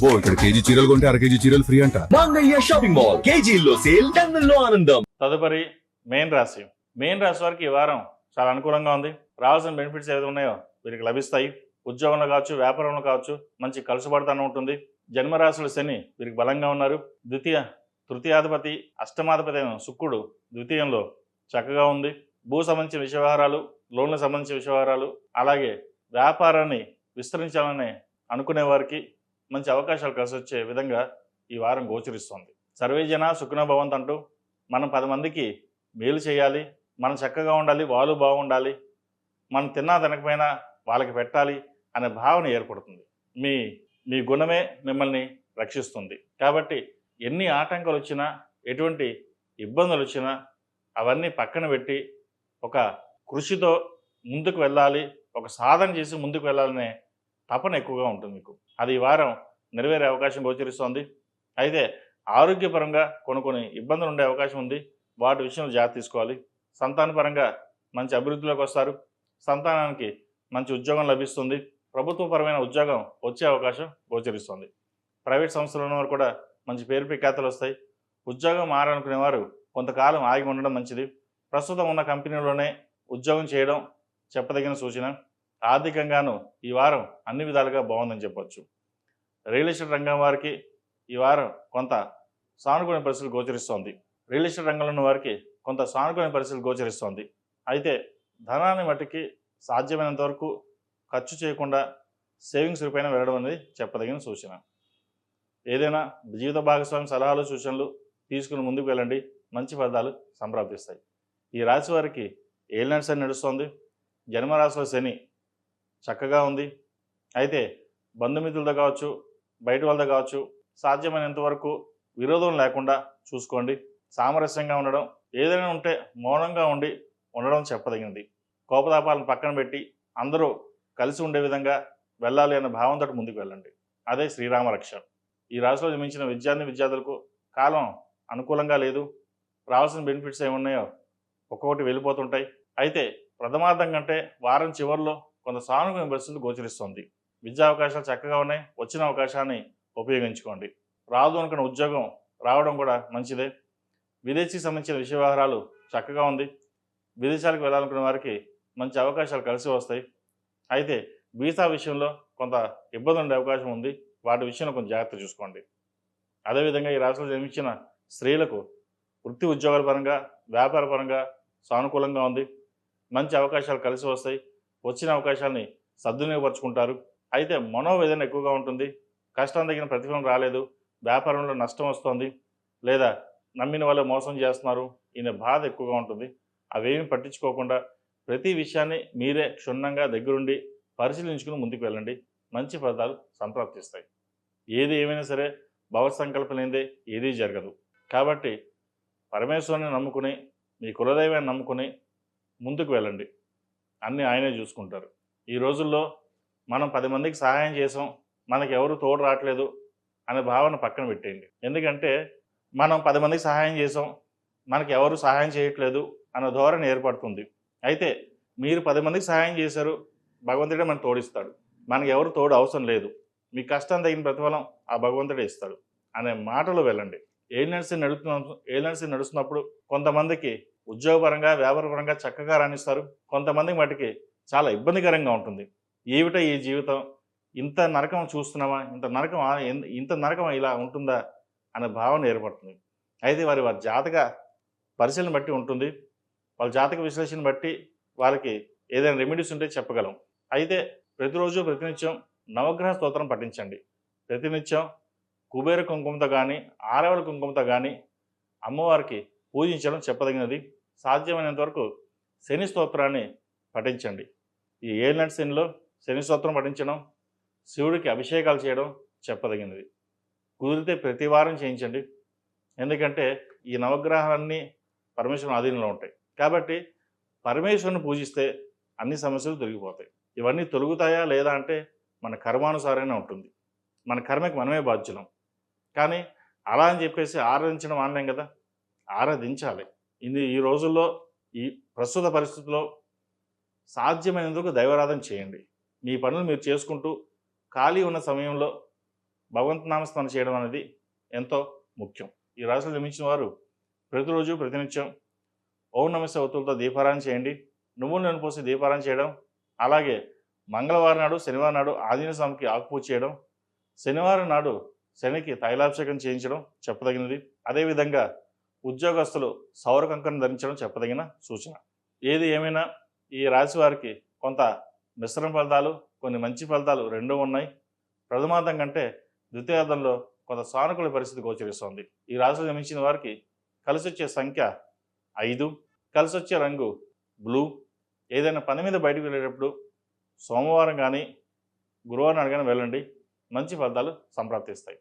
అబ్బో ఇక్కడ కేజీ చీరలు కొంటే అర కేజీ చీరలు ఫ్రీ అంట. మంగళ్య షాపింగ్ మాల్ కేజీల్లో సేల్ టన్నుల్లో ఆనందం. తదుపరి మెయిన్ రాశి. మెయిన్ రాశి వారికి ఈ వారం చాలా అనుకూలంగా ఉంది. రావాల్సిన బెనిఫిట్స్ ఏదైతే ఉన్నాయో వీరికి లభిస్తాయి. ఉద్యోగంలో కావచ్చు వ్యాపారంలో కావచ్చు మంచి కలుసుబడతానే ఉంటుంది. జన్మరాశుల శని వీరికి బలంగా ఉన్నారు. ద్వితీయ తృతీయాధిపతి అష్టమాధిపతి అయిన శుక్రుడు ద్వితీయంలో చక్కగా ఉంది. భూ సంబంధించిన విషయ వ్యవహారాలు లోన్లకు సంబంధించిన విషయ వ్యవహారాలు అలాగే వ్యాపారాన్ని విస్తరించాలని అనుకునే వారికి మంచి అవకాశాలు కలిసి వచ్చే విధంగా ఈ వారం గోచరిస్తోంది. సర్వే జన సుఖన అంటూ మనం పది మందికి మేలు చేయాలి మనం చక్కగా ఉండాలి వాళ్ళు బాగుండాలి మనం తిన్నా తినకపోయినా వాళ్ళకి పెట్టాలి అనే భావన ఏర్పడుతుంది. మీ మీ గుణమే మిమ్మల్ని రక్షిస్తుంది. కాబట్టి ఎన్ని ఆటంకాలు వచ్చినా ఎటువంటి ఇబ్బందులు వచ్చినా అవన్నీ పక్కన పెట్టి ఒక కృషితో ముందుకు వెళ్ళాలి ఒక సాధన చేసి ముందుకు వెళ్ళాలనే తపన ఎక్కువగా ఉంటుంది మీకు. అది ఈ వారం నెరవేరే అవకాశం గోచరిస్తోంది. అయితే ఆరోగ్యపరంగా కొన్ని కొన్ని ఇబ్బందులు ఉండే అవకాశం ఉంది. వాటి విషయంలో జాగ్రత్త తీసుకోవాలి. సంతానపరంగా మంచి అభివృద్ధిలోకి వస్తారు. సంతానానికి మంచి ఉద్యోగం లభిస్తుంది. ప్రభుత్వపరమైన ఉద్యోగం వచ్చే అవకాశం గోచరిస్తుంది. ప్రైవేట్ సంస్థలు ఉన్నవారు కూడా మంచి పేరు ప్రఖ్యాతలు వస్తాయి. ఉద్యోగం మారాలనుకునే వారు కొంతకాలం ఆగి ఉండడం మంచిది. ప్రస్తుతం ఉన్న కంపెనీలోనే ఉద్యోగం చేయడం చెప్పదగిన సూచన. ఆర్థికంగాను ఈ వారం అన్ని విధాలుగా బాగుందని చెప్పొచ్చు. రియల్ ఎస్టేట్ రంగం వారికి ఈ వారం కొంత సానుకూల పరిస్థితులు గోచరిస్తోంది. రియల్ ఎస్టేట్ రంగంలో ఉన్న వారికి కొంత సానుకూల పరిస్థితులు గోచరిస్తోంది. అయితే ధనాన్ని మట్టికి సాధ్యమైనంత వరకు ఖర్చు చేయకుండా సేవింగ్స్ రూపాయన వెళ్ళడం అనేది చెప్పదగిన సూచన. ఏదైనా జీవిత భాగస్వామి సలహాలు సూచనలు తీసుకుని ముందుకు వెళ్ళండి. మంచి ఫలితాలు సంప్రాప్తిస్తాయి. ఈ రాశి వారికి ఏలినాటి అని నడుస్తోంది? జన్మరాశిలో శని చక్కగా ఉంది. అయితే బంధుమిత్రులతో కావచ్చు బయట వాళ్ళతో కావచ్చు సాధ్యమైనంత వరకు విరోధం లేకుండా చూసుకోండి. సామరస్యంగా ఉండడం ఏదైనా ఉంటే మౌనంగా ఉండి ఉండడం చెప్పదగినది. కోపతాపాలను పక్కన పెట్టి అందరూ కలిసి ఉండే విధంగా వెళ్ళాలి అనే భావంతో ముందుకు వెళ్ళండి. అదే శ్రీరామ రక్ష. ఈ రాశిలో జన్మించిన విద్యార్థి విద్యార్థులకు కాలం అనుకూలంగా లేదు. రావాల్సిన బెనిఫిట్స్ ఏమున్నాయో ఒక్కొక్కటి వెళ్ళిపోతుంటాయి. అయితే ప్రథమార్థం కంటే వారం చివరిలో కొంత సానుకూల పరిస్థితులు గోచరిస్తుంది. విద్యా అవకాశాలు చక్కగా ఉన్నాయి. వచ్చిన అవకాశాన్ని ఉపయోగించుకోండి. రాదు అనుకున్న ఉద్యోగం రావడం కూడా మంచిదే. విదేశీకి సంబంధించిన విషయ వ్యవహారాలు చక్కగా ఉంది. విదేశాలకు వెళ్ళాలనుకున్న వారికి మంచి అవకాశాలు కలిసి వస్తాయి. అయితే వీసా విషయంలో కొంత ఇబ్బంది ఉండే అవకాశం ఉంది. వాటి విషయంలో కొంచెం జాగ్రత్త చూసుకోండి. అదేవిధంగా ఈ రాష్ట్రంలో జన్మించిన స్త్రీలకు వృత్తి ఉద్యోగాల పరంగా వ్యాపార పరంగా సానుకూలంగా ఉంది. మంచి అవకాశాలు కలిసి వస్తాయి. వచ్చిన అవకాశాన్ని సద్వినియోగపరుచుకుంటారు. అయితే మనోవేదన ఎక్కువగా ఉంటుంది. కష్టం తగిన ప్రతిఫలం రాలేదు. వ్యాపారంలో నష్టం వస్తుంది. లేదా నమ్మిన వాళ్ళు మోసం చేస్తున్నారు. ఈయన బాధ ఎక్కువగా ఉంటుంది. అవేమి పట్టించుకోకుండా ప్రతి విషయాన్ని మీరే క్షుణ్ణంగా దగ్గరుండి పరిశీలించుకుని ముందుకు వెళ్ళండి. మంచి ఫలితాలు సంప్రాప్తిస్తాయి. ఏది ఏమైనా సరే భవ సంకల్పం లేనిదే ఏదీ జరగదు. కాబట్టి పరమేశ్వరుని నమ్ముకుని మీ కులదైవాన్ని నమ్ముకుని ముందుకు వెళ్ళండి. అన్నీ ఆయనే చూసుకుంటారు. ఈ రోజుల్లో మనం పది మందికి సహాయం చేసాం మనకి ఎవరు తోడు రావట్లేదు అనే భావన పక్కన పెట్టేయండి. ఎందుకంటే మనం పది మందికి సహాయం చేసాం మనకి ఎవరు సహాయం చేయట్లేదు అన్న ధోరణి ఏర్పడుతుంది. అయితే మీరు పది మందికి సహాయం చేశారు భగవంతుడే మనకు తోడిస్తాడు. మనకి ఎవరు తోడు అవసరం లేదు. మీ కష్టం తగిన ప్రతిఫలం ఆ భగవంతుడే ఇస్తాడు. అనే మాటలు వెళ్ళండి. ఏలినర్సీ నడుస్తున్న ఏలినర్సీ నడుస్తున్నప్పుడు కొంతమందికి ఉద్యోగపరంగా వ్యాపారపరంగా చక్కగా రాణిస్తారు. కొంతమంది మటుకి చాలా ఇబ్బందికరంగా ఉంటుంది. ఏమిట ఈ జీవితం? ఇంత నరకం చూస్తున్నామా ఇంత నరకం ఇంత నరకం ఇలా ఉంటుందా? అనే భావన ఏర్పడుతుంది. అయితే వారి వారి జాతక పరిశీలన బట్టి ఉంటుంది. వాళ్ళ జాతక విశ్లేషణ బట్టి వాళ్ళకి ఏదైనా రెమెడీస్ ఉంటే చెప్పగలం. అయితే ప్రతిరోజు ప్రతినిత్యం నవగ్రహ స్తోత్రం పఠించండి. ప్రతినిత్యం కుబేర కుంకుమతో కానీ ఆరవల కుంకుమతో కానీ అమ్మవారికి పూజించడం చెప్పదగినది. సాధ్యమైనంత వరకు శని స్తోత్రాన్ని పఠించండి. ఈ ఏలినట్ శనిలో శని స్తోత్రం పఠించడం శివుడికి అభిషేకాలు చేయడం చెప్పదగినది. కుదిరితే ప్రతి వారం చేయించండి. ఎందుకంటే ఈ నవగ్రహాలన్నీ పరమేశ్వరుని ఆధీనంలో ఉంటాయి. కాబట్టి పరమేశ్వరుని పూజిస్తే అన్ని సమస్యలు తొలగిపోతాయి. ఇవన్నీ తొలుగుతాయా లేదా అంటే మన కర్మానుసారంగా ఉంటుంది. మన కర్మకి మనమే బాధ్యులం. కానీ అలా అని చెప్పేసి ఆరాధించడం ఆన్లైన్ కదా? ఆరాధించాలి. ఇది ఈ రోజుల్లో ఈ ప్రస్తుత పరిస్థితుల్లో సాధ్యమైనందుకు దైవారాధన చేయండి. మీ పనులు మీరు చేసుకుంటూ ఖాళీ ఉన్న సమయంలో భగవంత నామస్మరణ చేయడం అనేది ఎంతో ముఖ్యం. ఈ రాశులు నిర్మించిన వారు ప్రతిరోజు ప్రతినిత్యం ఓం నమస్య ఒత్తులతో దీపారాయణ చేయండి. నువ్వులు నూనె పోసి దీపారాయణ చేయడం అలాగే మంగళవారం నాడు శనివారం నాడు ఆంజనేయ స్వామికి ఆకుపూజ చేయడం శనివారం నాడు శనికి తైలాభిషేకం చేయించడం చెప్పదగినది. అదేవిధంగా ఉద్యోగస్తులు సౌర కంకణం ధరించడం చెప్పదగిన సూచన. ఏది ఏమైనా ఈ రాశి వారికి కొంత మిశ్రమ ఫలితాలు కొన్ని మంచి ఫలితాలు రెండూ ఉన్నాయి. ప్రథమార్థం కంటే ద్వితీయార్థంలో కొంత సానుకూల పరిస్థితి గోచరిస్తోంది. ఈ రాశిలో జన్మించిన వారికి కలిసి వచ్చే సంఖ్య ఐదు కలిసి వచ్చే రంగు బ్లూ. ఏదైనా పని మీద బయటకు వెళ్ళేటప్పుడు సోమవారం కానీ గురువారం కానీ వెళ్ళండి. మంచి ఫలితాలు సంప్రాప్తిస్తాయి.